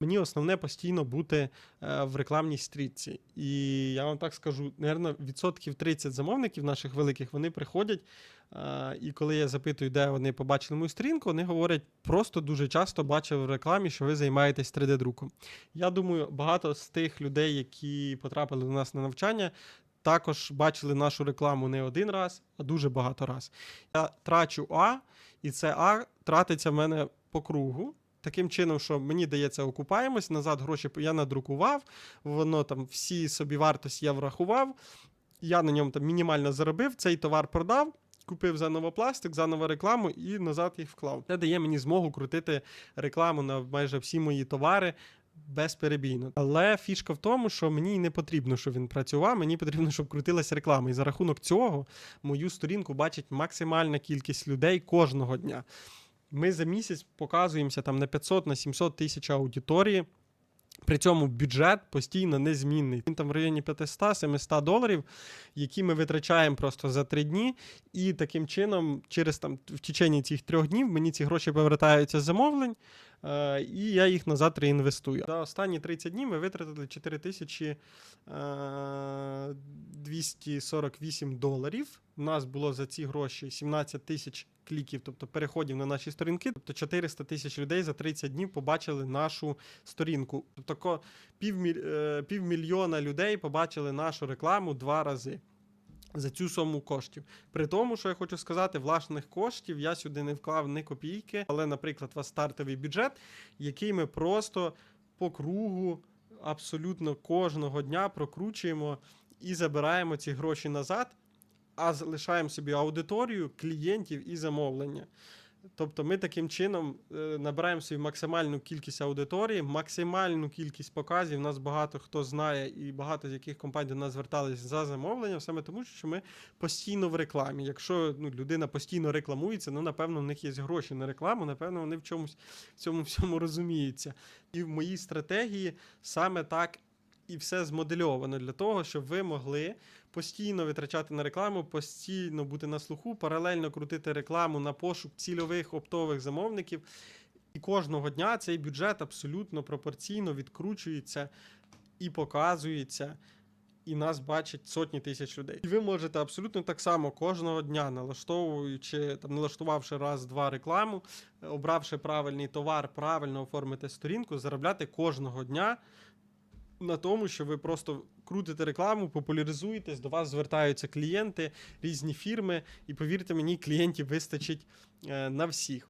Мені основне постійно бути е, в рекламній стрітці. І я вам так скажу, напевно, відсотків 30 замовників наших великих вони приходять. е, І коли я запитую, де вони побачили мою сторінку, вони говорять, просто дуже часто бачив в рекламі, що ви займаєтесь 3D-друком. Я думаю, багато з тих людей, які потрапили до нас на навчання, також бачили нашу рекламу не один раз, а дуже багато раз. Я трачу А, і це А тратиться в мене по кругу. Таким чином, що мені дається окупаємось, назад гроші я надрукував, воно там всі собі вартості я врахував, я на ньому там мінімально заробив, цей товар продав, купив заново пластик, заново рекламу і назад їх вклав. Це дає мені змогу крутити рекламу на майже всі мої товари. Безперебійно. Але фішка в тому, що мені не потрібно, щоб він працював, мені потрібно, щоб крутилась реклама. І за рахунок цього мою сторінку бачить максимальна кількість людей кожного дня. Ми за місяць показуємося там на 500 на 700 тисяч аудиторії. При цьому бюджет постійно незмінний. Він там в районі 500-700 доларів, які ми витрачаємо просто за три дні. І таким чином, через там в течение цих трьох днів мені ці гроші повертаються з замовлень, і я їх назад реінвестую. За останні 30 днів ми витратили 4248 доларів. У нас було за ці гроші 17 тисяч кліків, тобто переходів на наші сторінки. Тобто 400 тисяч людей за 30 днів побачили нашу сторінку. Тобто е, півмільйона людей побачили нашу рекламу два рази. За цю суму коштів. При тому, що я хочу сказати, власних коштів я сюди не вклав ні копійки, але, наприклад, у вас стартовий бюджет, який ми просто по кругу абсолютно кожного дня прокручуємо і забираємо ці гроші назад, а залишаємо собі аудиторію, клієнтів і замовлення. Тобто ми таким чином е, набираємо собі максимальну кількість аудиторії, максимальну кількість показів. Нас багато хто знає, і багато з яких компаній до нас зверталися за замовленням, саме тому, що ми постійно в рекламі. Якщо ну, людина постійно рекламується, ну напевно, в них є гроші на рекламу, напевно, вони в чомусь в цьому всьому розуміються. І в моїй стратегії саме так і все змодельовано для того, щоб ви могли постійно витрачати на рекламу, постійно бути на слуху, паралельно крутити рекламу на пошук цільових оптових замовників. І кожного дня цей бюджет абсолютно пропорційно відкручується і показується. І нас бачать сотні тисяч людей. І ви можете абсолютно так само кожного дня, налаштовуючи там, налаштувавши раз-два рекламу, е, обравши правильний товар, правильно оформити сторінку, заробляти кожного дня на тому, що ви просто крутите рекламу, популяризуєтесь, до вас звертаються клієнти, різні фірми, і повірте мені, клієнтів вистачить е, на всіх.